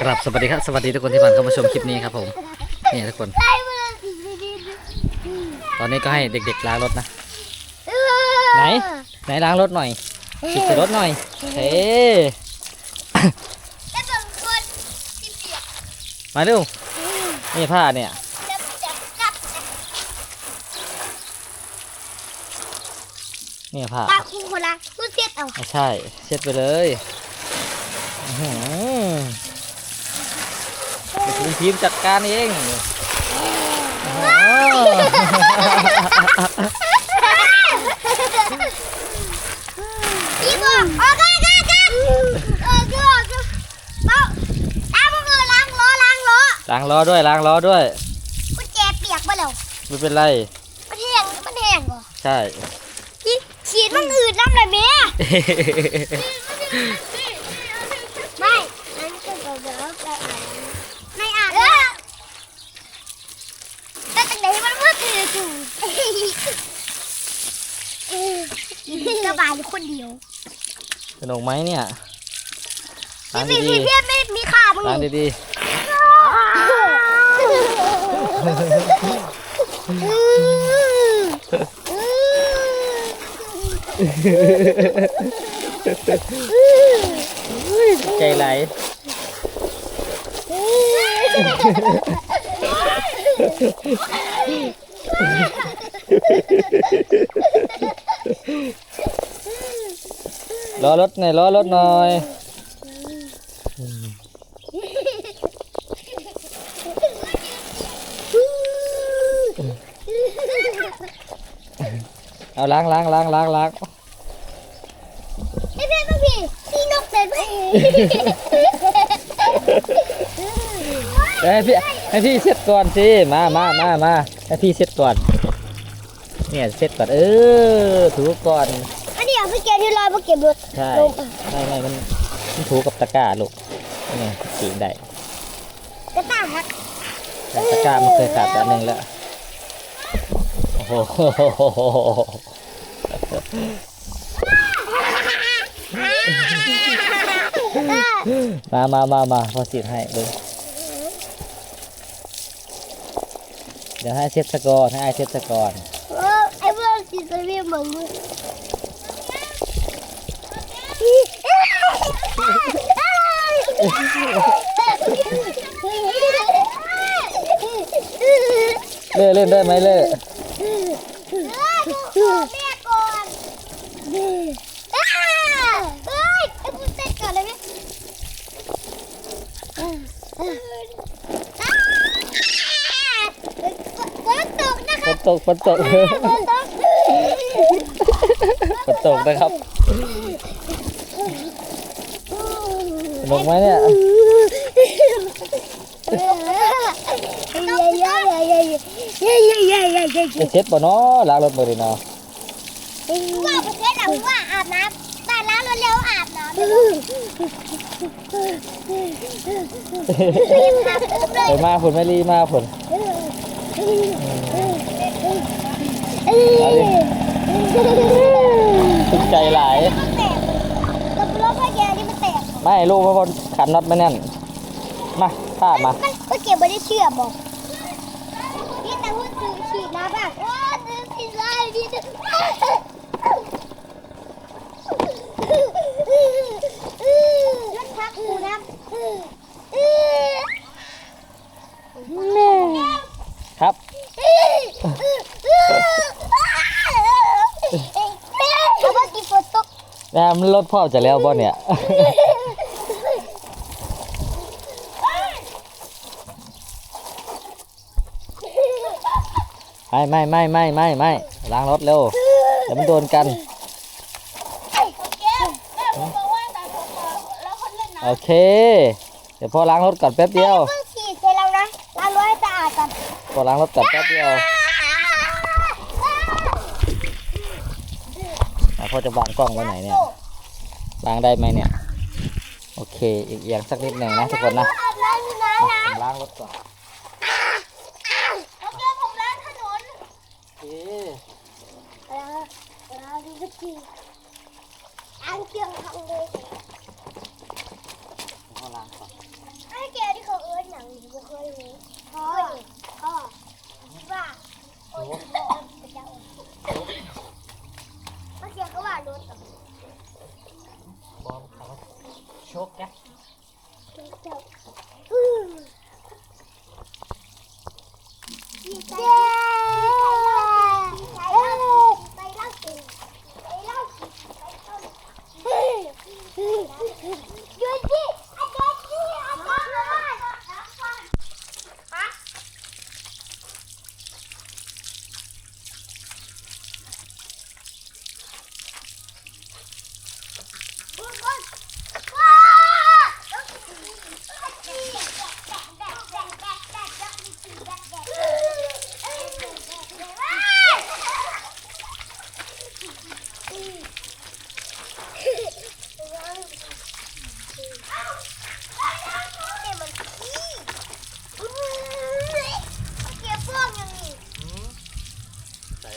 ครับสวัสดีครับสวัสดีทุกคนที่ผ่านเข้ามาชมคลิปนี้ครับผมนี่ทุกคน ตอนนี้ก็ให้เด็กๆล้างรถนะ ไหน ไหนล้างรถหน่อยปิดใส่รถหน่อยเฮ้แล้วบางคนที่เปียกมาเร็วนี่ผ้าเนี่ยแล้วจะกลับนี่ผ้าตาคุณคนละคุณเสียดเอาไม่ใช่เช็ดไปเลยอื้อ หือเดี๋ยวคุณทีมจัดการเองโอ้โหพี่บอกโอเคโอเคโอเคเออคือออกคือเอาตาพวกมือล้างล้อล้างล้อล้างล้อด้วยล้างล้อด้วยกุญแจเปียกมาแล้วไม่เป็นไรมันแห้งมันแห้งเหรอใช่ที่ฉีดมันอืดน้ำเลยแม่ไม่อันนี้ก็เดี๋ยวไปอ่านไม่อ่านแต่ตั้งแต่มันมืดถือถูกสบาย คนเดียวสนุกไหมเนี่ยล้างพี่ดีพี่พี่ไม่มีขามึงๆล้างดีๆใจไหล รอรถหน่อยรอรถหน่อย เอาล้างล้างล้างล้างล้างพี่พี่พี่พี่พี่นกเป็นไหมเดี๋ยวให้พี่ให้พี่เช็ดก่อนสิมามามามาให้พี่เช็ดก่อน เนี่ยเช็ดก่อนเออถูก่อน เอาไปเก็บที่รอยไปเก็บรถใช่ลงไม่ไม่มันมันถูกับตะกร้าลูกนี่สีได้กระต่ายฮักแต่ตะกร้ามันเคยขาดอันหนึ่งแล้วโอ้โหมามามามาพอสีให้ดูเดี๋ยวให้เช็ดสกอร์ให้ไอเช็ดสกอร์เออไอ้พวกสีสวีเหมือนมึง เล่เล่นได้ไหมเล่แม่ก่อนเฮ้ยไอ้พูดเสร็จก่อนเลยไหมฝนตกนะฝนตกฝนตกฝนตกฝนตกนะครับ ลงไหมเนี่ยจะเช็ดป่ะเนาะล้างรถมือดีเนาะว่าประเทศเราว่าอาบน้ำแต่ล้วเร็วอาบน้ำรีบอาบน้ำเลยไปมาผลไม่รีมาผลตึกใจหลาย มันแตกแล้วรถไฟแกนี่มันแตก ไม่ลูกเพราะคนขันน็อตไม่แน่น มาข้ามามันก็เก็บไม่ได้เชื่อบอกนี่แต่พูดถึงฉีดน้ำแบบว้าซื้อผิดเลยดิรถพักกูน้ำแม่ครับเอาว่ากี่ฝนตกนะมันรถพ่อจะแล้วบ่เนี่ย ไม่ไม่ไม่ไม่ไม่ไม่ล้างรถเร็วเดี๋ยวมันโดนกัน โอเค เดี๋ยวพ่อล้างรถก่อนแป๊บเดียวเพิ่งฉีดเสร็จแล้วนะล้างรถให้สะอาดก่อนพ่อล้างรถก่อนแป๊บเดียวอะพ่อจะวางกล้องไว้ไหนเนี่ยล้างได้ไหมเนี่ย โอเคอีกอย่างสักนิดหนึ่งนะทุกคนนะอาบน้ำอยู่นะมานะผมล้างรถก่อน โอเคผมล้างถนน โอเค ล้างล้างดีสักทีล้างเครื่องทำเลย เอาล้างก่อน ไอ้แกที่เขาเอิ้นหนังหนูเคยรู้พ่อพ่อว่าโอ้ยโอ้ยพระเจ้าเมื่อกี้ก็ว่ารถอะ บอมเขาโชกแก พระเจ้าอืมดีใจดีใจดีใจเล่ากินใจเล่ากินใจเล่าเฮ้ยหยุดดิอาจารย์ดิอาจารย์เลยฮะ ใส่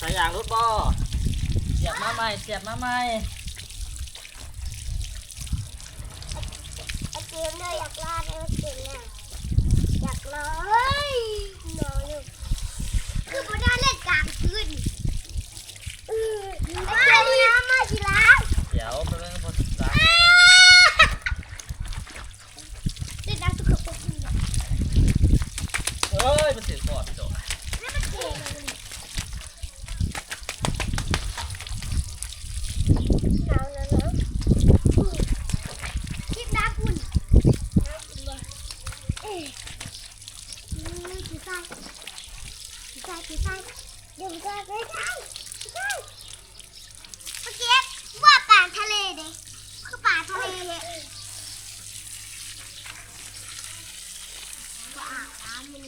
สายางรถบอเสียบมาใหม่เสียบมาใหม่เกมเลยอยากลาดเลยเกมเนี่ยอยากเลยนอนอยู่คือพอได้เล่นกลางคืนมาดินะมาสิล้าง เดี๋ยวไปเรื่องพอสุดท้าย เล่นน้ำสุขภาพดีนะ เอ้ยมันถือก่อนโดด แล้วมันเก่งเลยเอาแล้วนะคิดน้ำคุณน้ำคุณบ่เอ๊ะอืมกี่ไส้กี่ไส้กี่ไส้เดี๋ยวจะไปไส้กี่ไส้เมื่อกี้ว่าป่าทะเลเด้คือป่าทะเลเลยว่าอาบน้ำ มัน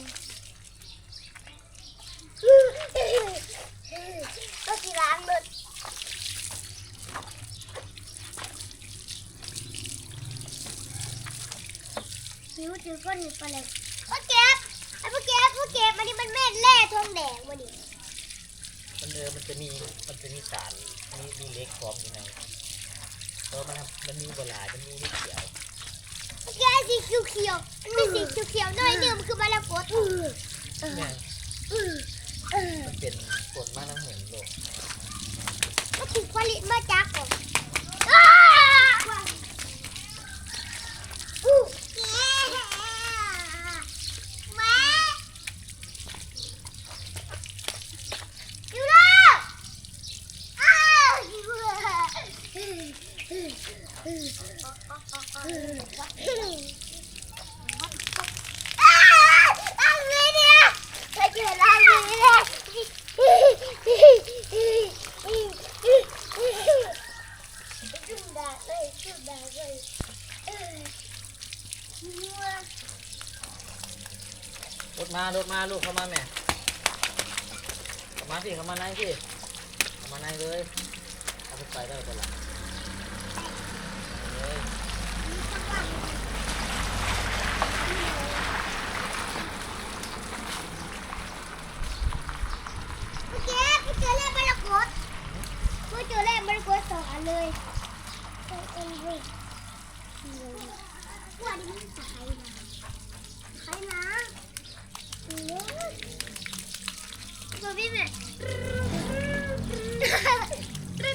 ก็กี่ล้างเลยนิ้วถือก้นหนึ่งไปเลยพ่อเก็บไอ้พ่อเก็บพ่อเก็บอันนี้มันแม่นแร่ทองแดงมาดิมันเออมันจะมีมันจะมีสารมีมีเล็กพร้อมอยู่ในเพราะมันมันมีเวลามันมีนิดเดียว พ่อเก็บไอ้สีเขียวเขียวๆมันเป็นสีเขียวๆหน่อยหนึงมันคือมะละกดเนี่ยมันเป็นผลมาน้ำเห็นโลกมันถึงผลิตมาจากก่อนอ้าอู้แม่แม่อยู่แล้วอ้าวอ้าวตั้งเลยเนี่ยถ้าเกิดตั้งเลยเนี่ยจุ่มดาเลยจุ่มดาเลยเออนัว รถมารถมาลูกเข้ามาแม่เข้ามาพี่เข้ามาในพี่เข้ามาในเลยเอาไปใส่ได้ตัวละเลยเมื่อกี้พี่เจอเล่มมรกตพี่เจอเล่มมรกตสองอันเลยสองอันเลยว่านี่มันจะใครนะใครนะ เออตัวพี่แม่เลิ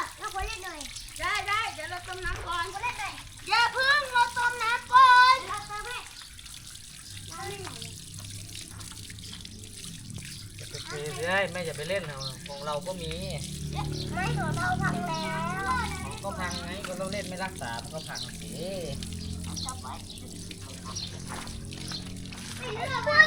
กเราขอเล่นหน่อยได้ได้เดี๋ยวเราต้มน้ำก่อนขอเล่นหน่อยอย่าเพิ่งเราต้มน้ำก่อนเราต้มให้เราเล่นหน่อยจะไปซื้อเรื่อยแม่อย่าไปเล่นเอาของเราก็มีไม่ของเราทำแล้วก็พังไงก็เราเล่นไม่รักษามันก็พังสิ Yeah.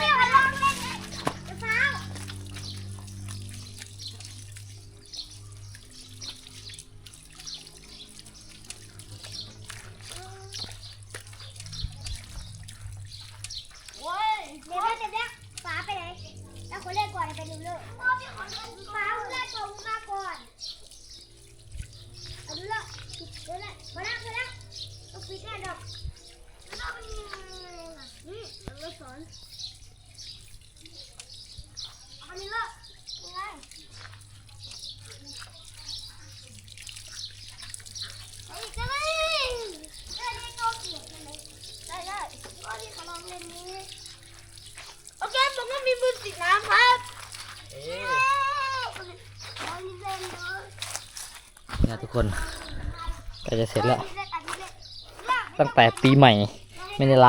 ทุกคนก็จะเสร็จแล้ว ตั้งแต่ปีใหม่ไม่ได้ลา